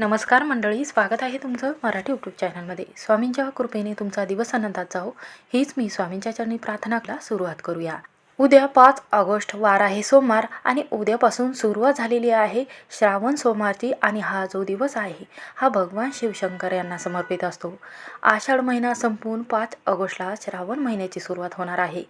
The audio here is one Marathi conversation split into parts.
नमस्कार मंडळी स्वागत आहे तुमचं मराठी यूट्यूब चॅनलमध्ये स्वामींच्या कृपेने तुमचा दिवस आनंदात जाओ हीच मी स्वामींच्या चरणी प्रार्थनाला सुरुवात करूया. उद्या पाच ऑगस्ट वार आहे सोमवार आणि उद्यापासून सुरुवात झालेली आहे श्रावण सोमवारची आणि हा जो दिवस आहे हा भगवान शिवशंकर यांना समर्पित असतो. आषाढ महिना संपून पाच ऑगस्टला श्रावण महिन्याची सुरुवात होणार आहे.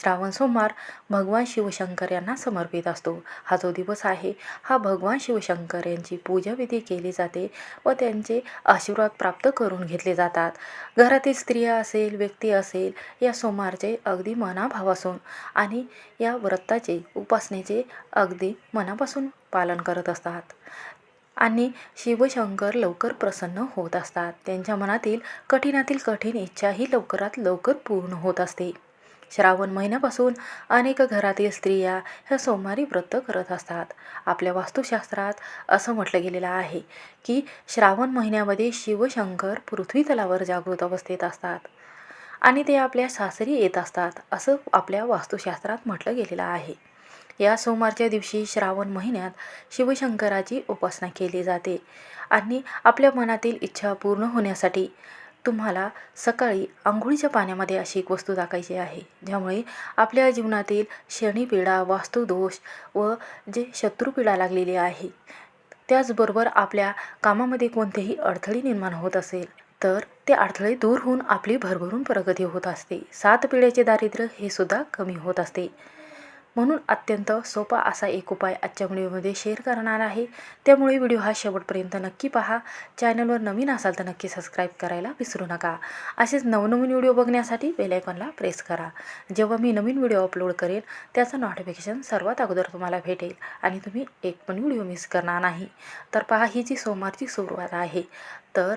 श्रावण सोमवार भगवान शिवशंकर यांना समर्पित असतो. हा जो दिवस आहे हा भगवान शिवशंकर यांची पूजाविधी केली जाते व त्यांचे आशीर्वाद प्राप्त करून घेतले जातात. घरातील स्त्रिया असेल व्यक्ती असेल या सोमवारचे अगदी मनाभावासून आणि या व्रताचे उपासनेचे अगदी मनापासून पालन करत असतात. आणि शिवशंकर लवकर प्रसन्न होत असतात. त्यांच्या मनातील कठीणातील कठीण इच्छाही लवकरात लवकर पूर्ण होत असते. श्रावण महिन्यापासून अनेक घरातील स्त्रिया ह्या सोमवारी व्रत करत असतात. आपल्या वास्तुशास्त्रात असं म्हटलं गेलेलं आहे की श्रावण महिन्यामध्ये शिवशंकर पृथ्वी तलावर जागृत अवस्थेत असतात. आणि ते आपल्या सासरी येत असतात असं आपल्या वास्तुशास्त्रात म्हटलं गेलेलं आहे. या सोमवारच्या दिवशी श्रावण महिन्यात शिवशंकराची उपासना केली जाते आणि आपल्या मनातील इच्छा पूर्ण होण्यासाठी तुम्हाला सकाळी आंघोळीच्या पाण्यामध्ये अशी एक वस्तू टाकायची आहे ज्यामुळे आपल्या जीवनातील शनीपीडा वास्तुदोष व जे शत्रुपीडा लागलेली आहे त्याचबरोबर आपल्या कामामध्ये कोणतेही अडथळे निर्माण होत असेल. तर ते अडथळे दूर होऊन आपली भरभरून प्रगती होत असते. सात पिढ्याचे दारिद्र्य हे सुद्धा कमी होत असते. म्हणून अत्यंत सोपा असा एक उपाय आजच्या व्हिडिओमध्ये शेअर करणार आहे. त्यामुळे व्हिडिओ हा शेवटपर्यंत नक्की पहा. चॅनलवर नवीन असाल तर नक्की सबस्क्राईब करायला विसरू नका. असेच नवनवीन व्हिडिओ बघण्यासाठी बेलायकॉनला प्रेस करा. जेव्हा मी नवीन व्हिडिओ अपलोड करेन त्याचं नोटिफिकेशन सर्वात अगोदर तुम्हाला भेटेल आणि तुम्ही एक पण व्हिडिओ मिस करणार नाही. तर पहा ही जी सोमवारची सुरुवात आहे. तर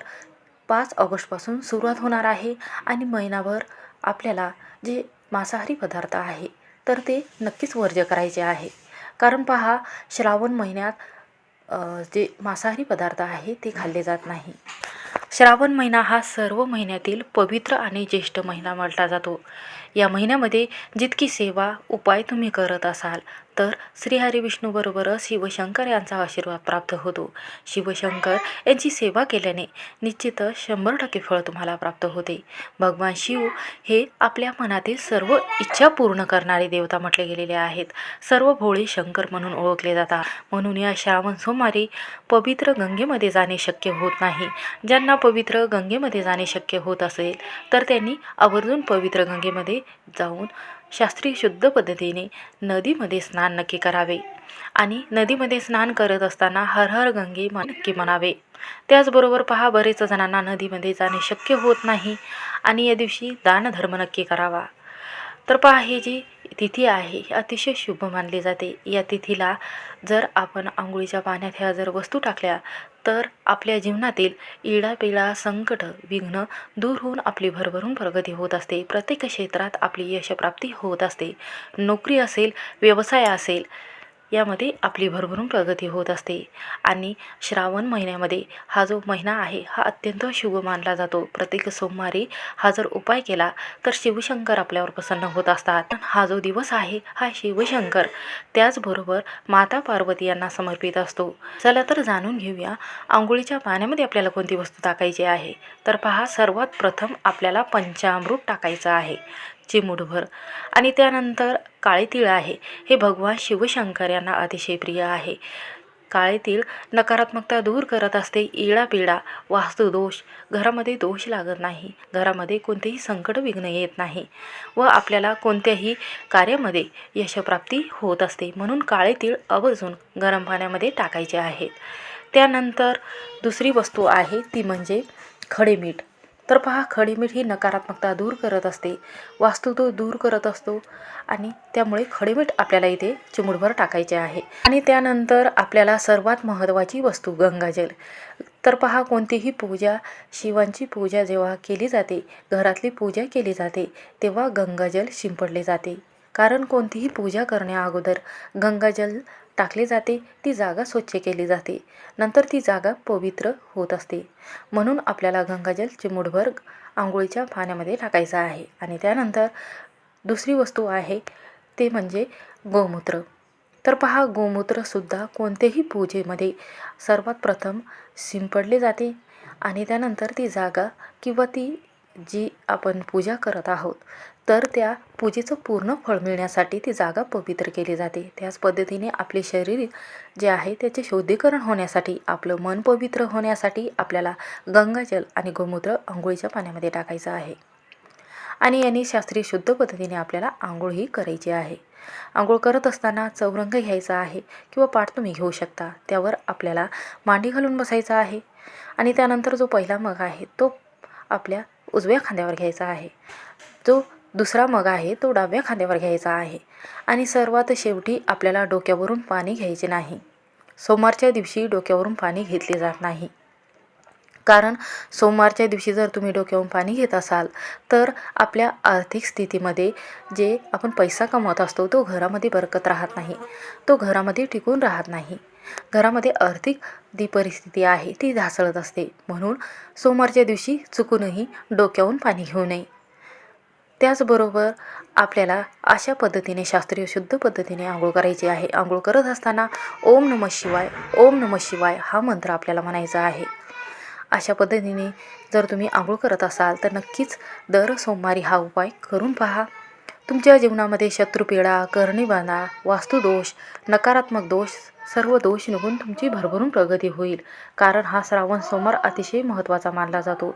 पाच ऑगस्टपासून सुरुवात होणार आहे आणि महिनाभर आपल्याला जे मांसाहारी पदार्थ आहे तर ते नक्कीच वर्ज्य करायचे आहे. कारण पहा श्रावण महिन्यात जे मांसाहारी पदार्थ आहे ते खाल्ले जात नाही. श्रावण महिना हा सर्व महिन्यातील पवित्र आणि ज्येष्ठ महिना म्हटला जातो. या महिन्यामध्ये जितकी सेवा उपाय तुम्ही करत असाल तर श्रीहरी विष्णूबरोबरच शिवशंकर यांचा आशीर्वाद प्राप्त होतो. शिवशंकर यांची सेवा केल्याने निश्चितच शंभर टक्के फळ तुम्हाला प्राप्त होते. भगवान शिव हे आपल्या मनातील सर्व इच्छा पूर्ण करणारे देवता म्हटले गेलेले आहेत. सर्व भोळे शंकर म्हणून ओळखले जातात. म्हणून या श्रावण सोमवारी पवित्र गंगेमध्ये जाणे शक्य होत नाही. ज्यांना पवित्र गंगेमध्ये जाणे शक्य होत असेल तर त्यांनी आवर्जून पवित्र गंगेमध्ये जाऊन शास्त्रीय शुद्ध पद्धतीने नदीमध्ये स्नान नक्की करावे. आणि नदीमध्ये स्नान करत असताना हर हर गंगे मन नक्की म्हणावे. त्याचबरोबर पहा बरेच जणांना नदीमध्ये जाणे शक्य होत नाही. आणि या दिवशी दानधर्म नक्की करावा. तर पहा ही जी तिथी आहे अतिशय शुभ मानली जाते. या तिथीला जर आपण आंघोळीच्या पाण्यात ह्या जर वस्तू टाकल्या तर आपल्या जीवनातील इडापिडा संकट विघ्न दूर होऊन आपली भरभरून प्रगती होत असते. प्रत्येक क्षेत्रात आपली यशप्राप्ती होत असते. नोकरी असेल व्यवसाय असेल यामध्ये आपली भरभरून प्रगती होत असते. आणि श्रावण महिन्यामध्ये हा जो महिना आहे हा अत्यंत शुभ मानला जातो. प्रत्येक सोमवारी हा जर उपाय केला तर शिवशंकर आपल्यावर प्रसन्न होत असतात. हा जो दिवस आहे हा शिवशंकर त्याचबरोबर माता पार्वती यांना समर्पित असतो. चला तर जाणून घेऊया आंघोळीच्या पाण्यामध्ये आपल्याला कोणती वस्तू टाकायची आहे? तर पहा सर्वात प्रथम आपल्याला पंचामृत टाकायचं आहे. चिमुटभर. आणि त्यानंतर काळे तीळ आहे. हे भगवान शिवशंकर यांना अतिशय प्रिय आहे. काळे तीळ नकारात्मकता दूर करत असते इळापिळा वास्तुदोष घरामध्ये दोष लागत नाही. घरामध्ये कोणतेही संकट विघ्न येत नाही. व आपल्याला कोणत्याही कार्यामध्ये यशप्राप्ती होत असते. म्हणून काळे तीळ आवर्जून गरम पाण्यामध्ये टाकायचे आहेत. त्यानंतर दुसरी वस्तू आहे ती म्हणजे खडे मीठ. तर पहा खडीमीठ ही नकारात्मकता दूर करत असते. वास्तू तो दूर करत असतो आणि त्यामुळे खडीमीठ आपल्याला इथे चिमुडभर टाकायचे आहे. आणि त्यानंतर आपल्याला सर्वात महत्त्वाची वस्तू गंगाजल तर पहा कोणतीही पूजा शिवांची पूजा जेव्हा केली जाते घरातली पूजा केली जाते तेव्हा गंगाजल शिंपडले जाते. कारण कोणतीही पूजा करण्या अगोदर गंगाजल टाकले जाते ती जागा स्वच्छ केली जाते. नंतर ती जागा पवित्र होत असते. म्हणून आपल्याला गंगाजल चिमुडभर आंघोळीच्या पाण्यामध्ये टाकायचं आहे. आणि त्यानंतर दुसरी वस्तू आहे ते म्हणजे गोमूत्र. तर पहा गोमूत्रसुद्धा कोणत्याही पूजेमध्ये सर्वात प्रथम शिंपडले जाते. आणि त्यानंतर ती जागा किंवा ती जी आपण पूजा करत आहोत तर त्या पूजेचं पूर्ण फळ मिळण्यासाठी ती जागा पवित्र केली जाते. त्याच पद्धतीने आपले शरीर जे आहे त्याचे शुद्धीकरण होण्यासाठी आपलं मन पवित्र होण्यासाठी आपल्याला गंगाजल आणि गोमूत्र आंघोळीच्या पाण्यामध्ये टाकायचं आहे. आणि यांनी शास्त्रीय शुद्ध पद्धतीने आपल्याला आंघोळ ही करायची आहे. आंघोळ करत असताना चौरंग घ्यायचा आहे किंवा पाठ तुम्ही घेऊ शकता. त्यावर आपल्याला मांडी घालून बसायचा आहे. आणि त्यानंतर जो पहिला मग आहे तो आपल्या उजव्या खांद्यावर घ्यायचा आहे. जो दुसरा मग आहे तो डाव्या खांद्यावर घ्यायचा आहे. आणि सर्वात शेवटी आपल्याला डोक्यावरून पाणी घ्यायचे नाही. सोमवारच्या दिवशी डोक्यावरून पाणी घेतले जात नाही. कारण सोमवारच्या दिवशी जर तुम्ही डोक्यावरून पाणी घेत असाल तर आपल्या आर्थिक स्थितीमध्ये जे आपण पैसा कमवत असतो तो घरामध्ये बरकत राहत नाही. तो घरामध्ये टिकून राहत नाही. घरामध्ये आर्थिक जी परिस्थिती आहे ती ढासळत असते. म्हणून सोमवारच्या दिवशी चुकूनही डोक्यावरून पाणी घेऊ नये. त्याचबरोबर आपल्याला अशा पद्धतीने शास्त्रीय शुद्ध पद्धतीने आंघोळ करायची आहे. आंघोळ करत असताना ओम नम शिवाय ओम नम शिवाय हा मंत्र आपल्याला म्हणायचा आहे. अशा पद्धतीने जर तुम्ही आंघोळ करत असाल तर नक्कीच दर सोमवारी हा उपाय करून पहा. तुमच्या जीवनामध्ये शत्रुपीडा करणीबाणा वास्तुदोष नकारात्मक दोष सर्व दोष निघून तुमची भरभरून प्रगती होईल. कारण हा श्रावण सोमवार अतिशय महत्त्वाचा मानला जातो.